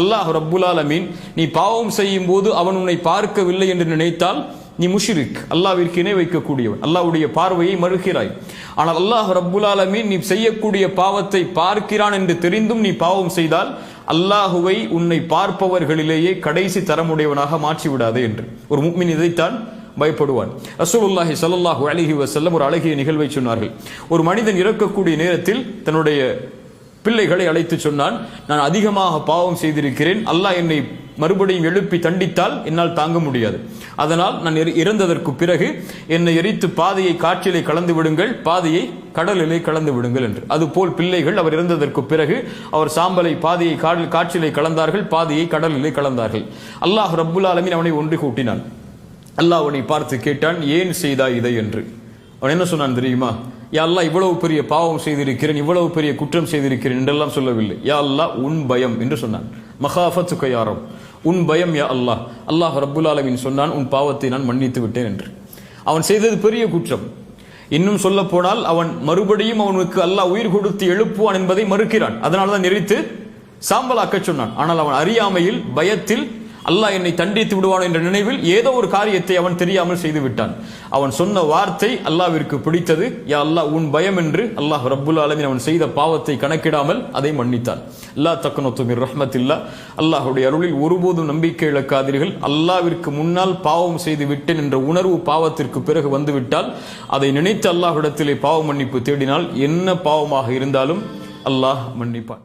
அல்லாஹ் ரப்புல் நீ பாவம் செய்யும் போது அவன் உன்னை பார்க்கவில்லை என்று நினைத்தால் நீ முஷிரிக். அல்லாவிற்கு இணை வைக்கக்கூடியவன். அல்லாவுடைய பார்வையை மறுக்கிறாய். ஆனால் அல்லாஹ் ரப்புல் நீ செய்யக்கூடிய பாவத்தை பார்க்கிறான் என்று தெரிந்தும் நீ பாவம் செய்தால் அல்லாஹுவை உன்னை பார்ப்பவர்களிலேயே கடைசி தரமுடையவனாக மாற்றிவிடாது என்று. ஒரு முக்மின் இதைத்தான் பயப்படுவான். ரசூலுல்லாஹி சல்லாஹூ அலைஹி வசல்லம் ஒரு அழகிய நிகழ்வை சொன்னார்கள். ஒரு மனிதன் இறக்கக்கூடிய நேரத்தில் தன்னுடைய பிள்ளைகளை அழைத்து சொன்னான் நான் அதிகமாக பாவம் செய்திருக்கிறேன். அல்லாஹ் என்னை மறுபடியும் எழுப்பி தண்டித்தால் என்னால் தாங்க முடியாது. அதனால் நான் இறந்ததற்கு பிறகு என்னை எரித்து பாதையை காற்றிலே கலந்து விடுங்கள் பாதையை கடலிலே கலந்து விடுங்கள் என்று. அதுபோல் பிள்ளைகள் அவர் இறந்ததற்கு பிறகு அவர் சாம்பலை பாதையை காடல் காற்றிலே கலந்தார்கள் பாதையை கடலிலே கலந்தார்கள். அல்லாஹ் ரப்புல் ஆலமீன் அவனை ஒன்று கூட்டினான். அல்லாஹ் அவனை பார்த்து கேட்டான் ஏன் செய்தாய் இதை? என்று. அவன் என்ன சொன்னான் தெரியுமா? யா அல்லா இவ்வளவு பெரிய பாவம் செய்திருக்கிறேன் இவ்வளவு பெரிய குற்றம் செய்திருக்கிறேன் என்றெல்லாம் சொல்லவில்லை. யா அல்லா உன் பயம் என்று சொன்னான். மகாஃபத்து கையாரம் உன் பயம் யா அல்லாஹ். அல்லாஹ் ரப்புல் ஆலமீன் சொன்னான் உன் பாவத்தை நான் மன்னித்து விட்டேன் என்று. அவன் செய்தது பெரிய குற்றம். இன்னும் சொல்ல போனால் அவன் மறுபடியும் அவனுக்கு அல்லாஹ் உயிர் கொடுத்து எழுப்புவான் என்பதை மறுக்கிறான். அதனால தான் நெறித்து சாம்பலாக்கச் சொன்னான். ஆனால் அவன் அறியாமையில் பயத்தில் அல்லாஹ் என்னை தண்டித்து விடுவான் என்ற நினைவில் ஏதோ ஒரு காரியத்தை அவன் தெரியாமல் செய்து விட்டான் அவன் சொன்ன வார்த்தை அல்லாவிற்கு பிடித்தது. யா அல்லாஹ் உன் பயம் என்று அல்லாஹ் ரப்புல் ஆலமீன் அவன் செய்த பாவத்தை கணக்கிடாமல் அதை மன்னித்தான். அல்லாஹ் தக்கனத்து மிர் ரஹ்மத்தில்லா அருளில் ஒருபோதும் நம்பிக்கை இழக்காதீர்கள். அல்லாவிற்கு முன்னால் பாவம் செய்து விட்டேன் என்ற உணர்வு பாவத்திற்கு பிறகு வந்துவிட்டால் அதை நினைத்து அல்லாஹ்விடத்திலே பாவ மன்னிப்பு தேடினால் என்ன பாவமாக இருந்தாலும் அல்லாஹ் மன்னிப்பான்.